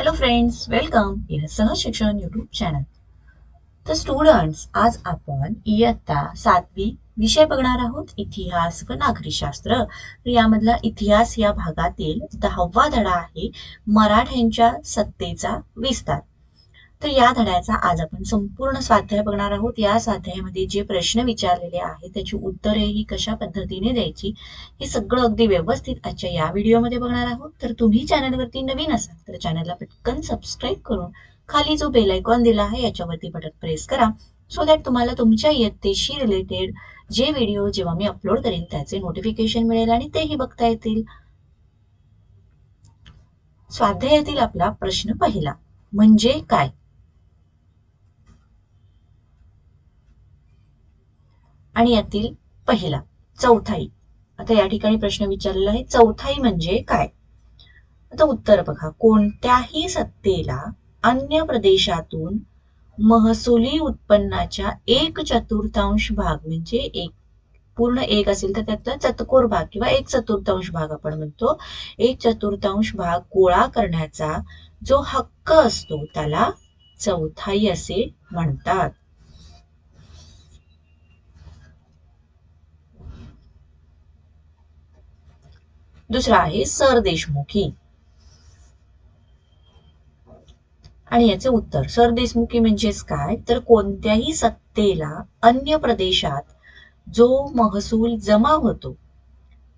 Hello friends welcome in सहज शिक्षण YouTube channel तर स्टुडंट्स आज आपण इयत्ता सातवी विषय बघणार आहोत. इतिहास व नागरिकशास्त्र तर यामधला इतिहास या भागातील दहावा धडा आहे मराठ्यांच्या सत्तेचा विस्तार. तर या धड्याचा आज आपण संपूर्ण स्वाध्याय बघणार आहोत. या स्वाध्यायामध्ये जे प्रश्न विचारलेले आहेत त्याची उत्तरे ही कशा पद्धतीने द्यायची हे सगळं अगदी व्यवस्थित आजच्या या व्हिडिओमध्ये बघणार आहोत. तर तुम्ही चॅनलवरती नवीन असाल तर चॅनलला पटकन सबस्क्राईब करून खाली जो बेल आयकॉन दिला आहे याच्यावरती बटन प्रेस करा सो दॅट तुम्हाला तुमच्या इयत्तेशी रिलेटेड जे व्हिडिओ जेव्हा मी अपलोड करेन त्याचे नोटिफिकेशन मिळेल आणि तेही बघता येतील. स्वाध्यायातील आपला प्रश्न पहिला म्हणजे काय? आणि यातील पहिला चौथाई. आता या ठिकाणी प्रश्न विचारलेला आहे चौथाई म्हणजे काय? आता उत्तर बघा कोणत्याही सत्तेला अन्य प्रदेशातून महसुली उत्पन्नाच्या एक चतुर्थांश भाग म्हणजे एक पूर्ण एक असेल तर त्यातला चतकोर भाग किंवा एक चतुर्थांश भाग आपण म्हणतो. एक चतुर्थांश भाग गोळा करण्याचा जो हक्क असतो त्याला चौथाई असे म्हणतात. दुसरा आहे सरदेशमुखी आणि याचे उत्तर सरदेशमुखी म्हणजेच काय? तर कोणत्याही सत्तेला अन्य प्रदेशात जो महसूल जमा होतो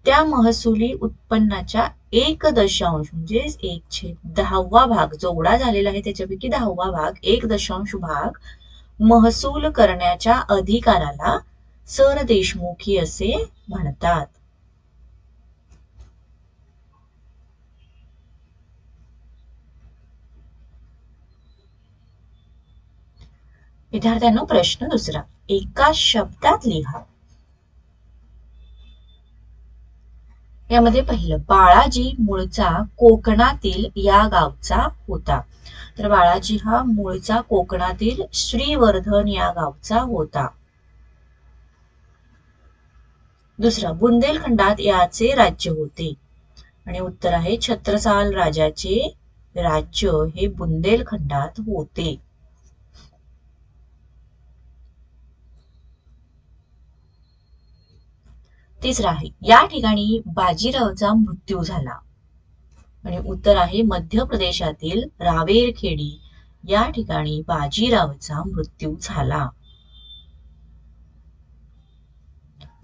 त्या महसुली उत्पन्नाच्या एक दशांश म्हणजे एक छेद दहावा भाग जेवढा झालेला आहे त्याच्यापैकी दहावा भाग एक दशांश भाग महसूल करण्याच्या अधिकाराला सरदेशमुखी असे म्हणतात. विद्यार्थ्यांनो प्रश्न दुसरा. एका शब्दात लिहा. यामध्ये पहिलं बाळाजी मूळचा कोकणातील या गावचा होता. तर बाळाजी हा मूळचा कोकणातील श्रीवर्धन या गावचा होता. दुसरा बुंदेलखंडात याचे राज्य होते. आणि उत्तर आहे छत्रसाल राजाचे राज्य हे बुंदेलखंडात होते. तिसरा आहे या ठिकाणी बाजीरावचा मृत्यू झाला. आणि उत्तर आहे मध्य प्रदेशातील रावेरखेडी. या ठिकाणी बाजीरावचा मृत्यू झाला.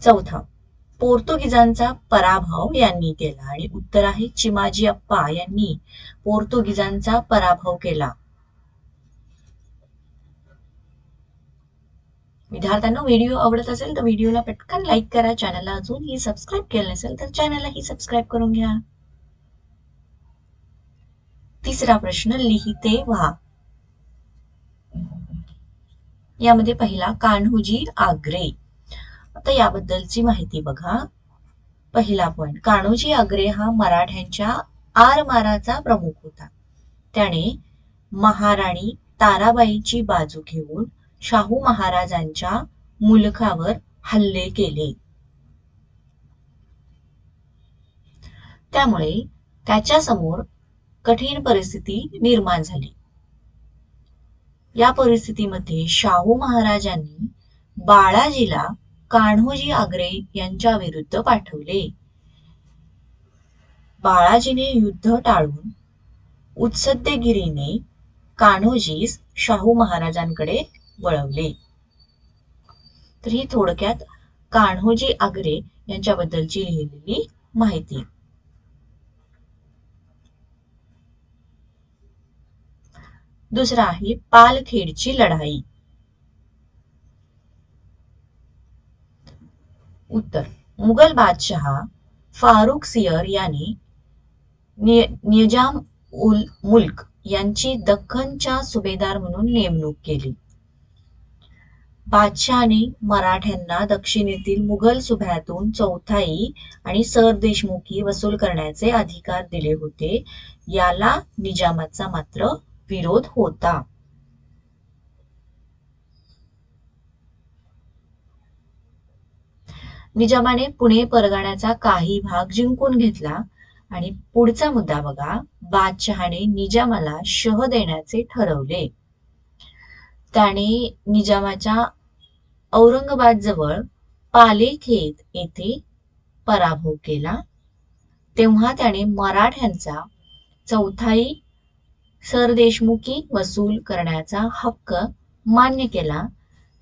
चौथा पोर्तुगीजांचा पराभव यांनी केला. आणि उत्तर आहे चिमाजी अप्पा यांनी पोर्तुगीजांचा पराभव केला. विद्यार्थ्यांना व्हिडिओ आवडत असेल तर व्हिडिओला पटकन लाईक करा. चॅनलला अजूनही सबस्क्राईब केलं नसेल तर चॅनललाही सबस्क्राईब करून घ्या. तिसरा प्रश्न लिहिते व्हा. यामध्ये पहिला कान्होजी आग्रे. आता याबद्दलची माहिती बघा. पहिला पॉइंट कान्होजी आग्रे हा मराठ्यांच्या आरमाराचा प्रमुख होता. त्याने महाराणी ताराबाईची बाजू घेऊन शाहू महाराजांच्या मुलखावर हल्ले केले. त्यामुळे त्याच्यासमोर कठीण परिस्थिती निर्माण झाली. या परिस्थितीमध्ये शाहू महाराजांनी बाळाजीला कान्होजी आग्रे यांच्या विरुद्ध पाठवले. बाळाजीने युद्ध टाळून उत्सद्यगिरीने कान्होजीस शाहू महाराजांकडे वळवले. तर ही थोडक्यात कान्होजी आग्रे यांच्याबद्दलची लिहिलेली माहिती. दुसरा आहे पालखेडची लढाई. उत्तर मुघल बादशहा फारुख सियर याने निजाम उल मुल्क यांची दख्खनच्या सुभेदार म्हणून नेमणूक केली. बादशहाने मराठ्यांना दक्षिणेतील मुघल सुभ्यातून चौथाई आणि सरदेशमुखी वसूल करण्याचे अधिकार दिले होते. याला निजामाचा मात्र विरोध होता. निजामाने पुणे परगाण्याचा काही भाग जिंकून घेतला आणि पुढचा मुद्दा बघा. बादशहाने निजामाला शह देण्याचे ठरवले. त्याने निजामाच्या औरंगाबादजवळ पालेखेत येथे पराभव केला. तेव्हा त्याने मराठ्यांचा चौथाई सरदेशमुखी वसूल करण्याचा हक्क मान्य केला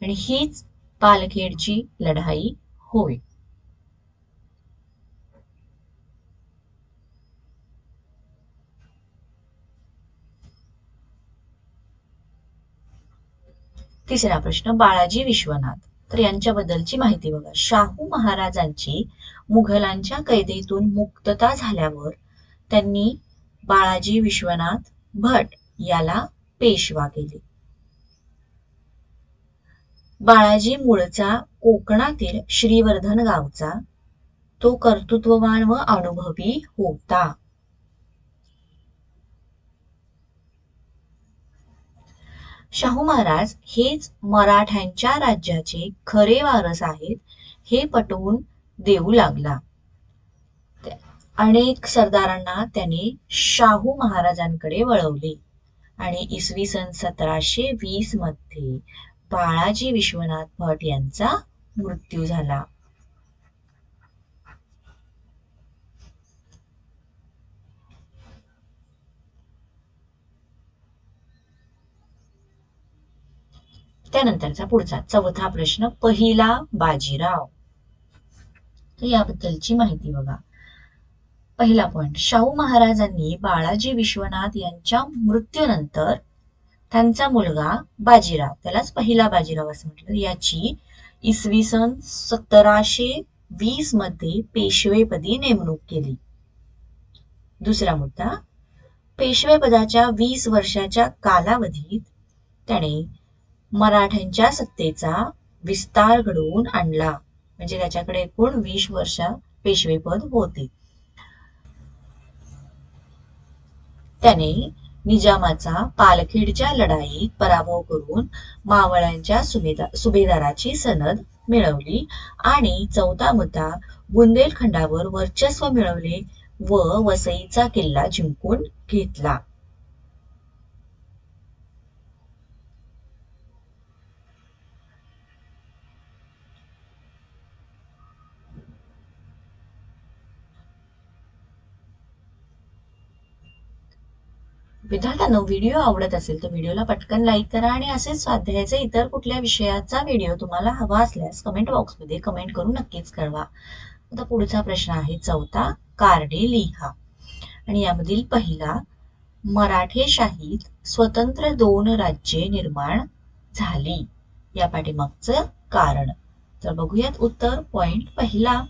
आणि हीच पालखेडची लढाई होय. तिसरा प्रश्न बाळाजी विश्वनाथ. तर यांच्याबद्दलची माहिती बघा. शाहू महाराजांची मुघलांच्या कैदेतून मुक्तता झाल्यावर त्यांनी बाळाजी विश्वनाथ भट याला पेशवा केले. बाळाजी मूळचा कोकणातील श्रीवर्धन गावचा तो कर्तृत्ववान व अनुभवी होता. शाहू महाराज हेच मराठ्यांच्या राज्याचे खरे वारस आहेत हे पटवून देऊ लागला. अनेक सरदारांना त्याने शाहू महाराजांकडे वळवले. आणि इसवी सन सतराशे वीसमध्ये बाळाजी विश्वनाथ भट यांचा मृत्यू झाला. त्यानंतरचा पुढचा चौथा प्रश्न पहिला बाजीराव. तर याबद्दलची माहिती बघा. पहिला पॉइंट शाहू महाराजांनी बाळाजी विश्वनाथ यांच्या मृत्यूनंतर त्यांचा मुलगा बाजीराव त्यालाच पहिला बाजीराव असं म्हटलं. याची इसवी सन सतराशे वीसमध्ये पेशवेपदी नेमणूक केली. दुसरा मुद्दा पेशवेपदाच्या वीस वर्षाच्या कालावधीत त्याने मराठ्यांच्या सत्तेचा विस्तार घडवून आणला. म्हणजे त्याच्याकडे एकूण वीस वर्ष पेशवेपद होते. त्याने निजामाचा पालखेडच्या लढाईत पराभव करून मावळ्यांच्या सुभेदाराची सनद मिळवली आणि चौथा मुद्दा बुंदेलखंडावर वर्चस्व मिळवले व वसईचा किल्ला जिंकून घेतला. विद्यार्थ्यांना व्हिडिओ आवडत असेल तर व्हिडिओला पटकन लाईक करा आणि असेच स्वाध्यायाचे इतर कुठल्या विषयाचा व्हिडिओ तुम्हाला हवा असल्यास कमेंट बॉक्समध्ये कमेंट करून नक्कीच कळवा. आता पुढचा प्रश्न आहे चौथा कार्डे लिहा आणि यामधील पहिला मराठेशाहीत स्वतंत्र दोन राज्ये निर्माण झाली. या पाठीमागचं कारण. तर बघूयात उत्तर पॉइंट पहिला.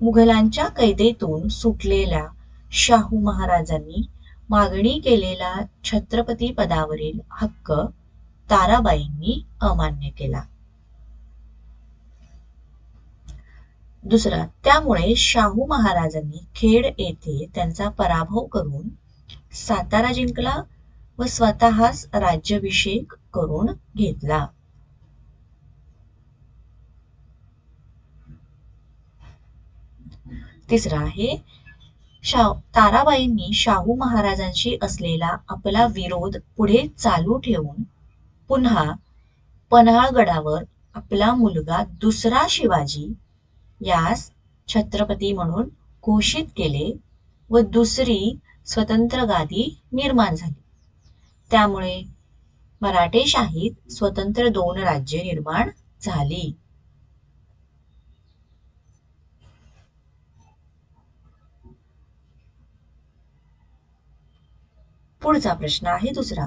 मुघलांच्या कैदेतून सुटलेल्या शाहू महाराजांनी मागणी केलेला छत्रपती पदावरील हक्क ताराबाईंनी अमान्य केला. दुसरा त्यामुळे शाहू महाराजांनी खेड येथे त्यांचा पराभव करून सातारा जिंकला व स्वतःच राज्याभिषेक करून घेतला. तिसरा आहे शा ताराबाईंनी शाहू महाराजांशी असलेला आपला विरोध पुढे चालू ठेवून पुन्हा पन्हाळगडावर आपला मुलगा दुसरा शिवाजी यास छत्रपती म्हणून घोषित केले व दुसरी स्वतंत्र गादी निर्माण झाली. त्यामुळे मराठेशाहीत स्वतंत्र दोन राज्य निर्माण झाली. पुढचा प्रश्न आहे दुसरा.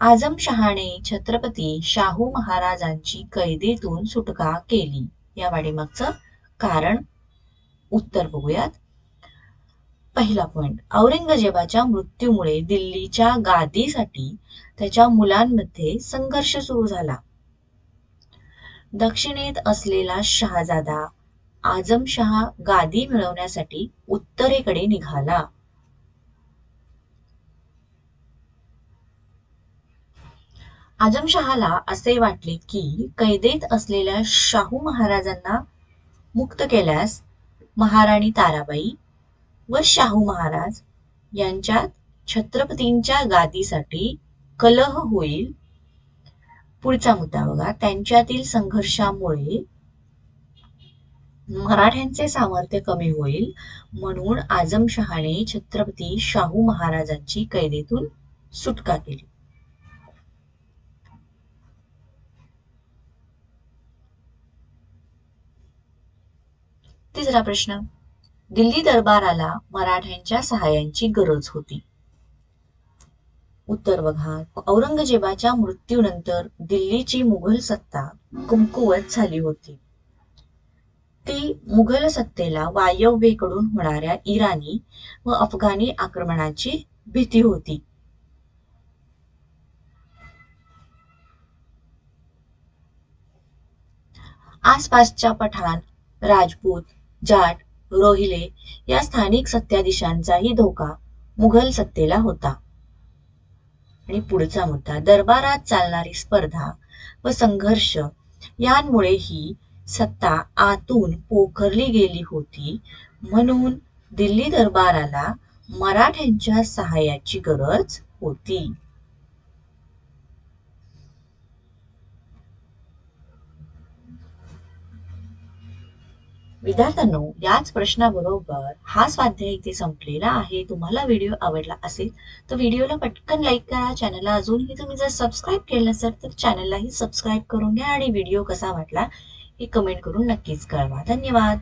आजमशहाने छत्रपती शाहू महाराजांची कैदेतून सुटका केली. या वाडीमागचं कारण? उत्तर बघूयात. पहिला पॉइंट औरंगजेबाच्या मृत्यूमुळे दिल्लीच्या गादीसाठी त्याच्या मुलांमध्ये संघर्ष सुरू झाला. दक्षिणेत असलेला शहाजादा आजमशहा गादी मिळवण्यासाठी उत्तरेकडे निघाला. आजमशहाला असे वाटले की कैदेत असलेल्या शाहू महाराजांना मुक्त केल्यास महाराणी ताराबाई व शाहू महाराज यांच्यात छत्रपतींच्या गादीसाठी कलह होईल. पुढचा मुद्दा बघा. त्यांच्यातील संघर्षामुळे मराठ्यांचे सामर्थ्य कमी होईल म्हणून आजमशहाने छत्रपती शाहू महाराजांची कैदेतून सुटका केली. तिसरा प्रश्न. दिल्ली दरबाराला मराठ्यांच्या सहाय्यांची गरज होती. उत्तर बघा. औरंगजेबाच्या मृत्यूनंतर दिल्लीची मुघल सत्ता कुमकुवत झाली होती. ती मुघल सत्तेला वायव्येकडून होणाऱ्या इराणी व अफगाणी आक्रमणाची भीती होती. आसपासच्या पठाण राजपूत जाट रोहिले या स्थानिक सत्ताधीशांचाही धोका मुघल सत्तेला होता. आणि पुढचा मुद्दा दरबारात चालणारी स्पर्धा व संघर्ष यांमुळे ही सत्ता आतून पोखरली गेली होती म्हणून दिल्ली दरबाराला मराठ्यांच्या सहाय्याची गरज होती. विद्यार्थ्यांनो याच प्रश्नाबरोबर हा स्वाध्याय इथे संपलेला आहे. तुम्हाला व्हिडिओ आवडला असेल तर व्हिडिओला पटकन लाईक करा. चॅनलला अजूनही तुम्ही जर सबस्क्राईब केलं नसेल तर चॅनललाही सबस्क्राईब करून घ्या आणि व्हिडिओ कसा वाटला हे कमेंट करून नक्कीच कळवा. धन्यवाद.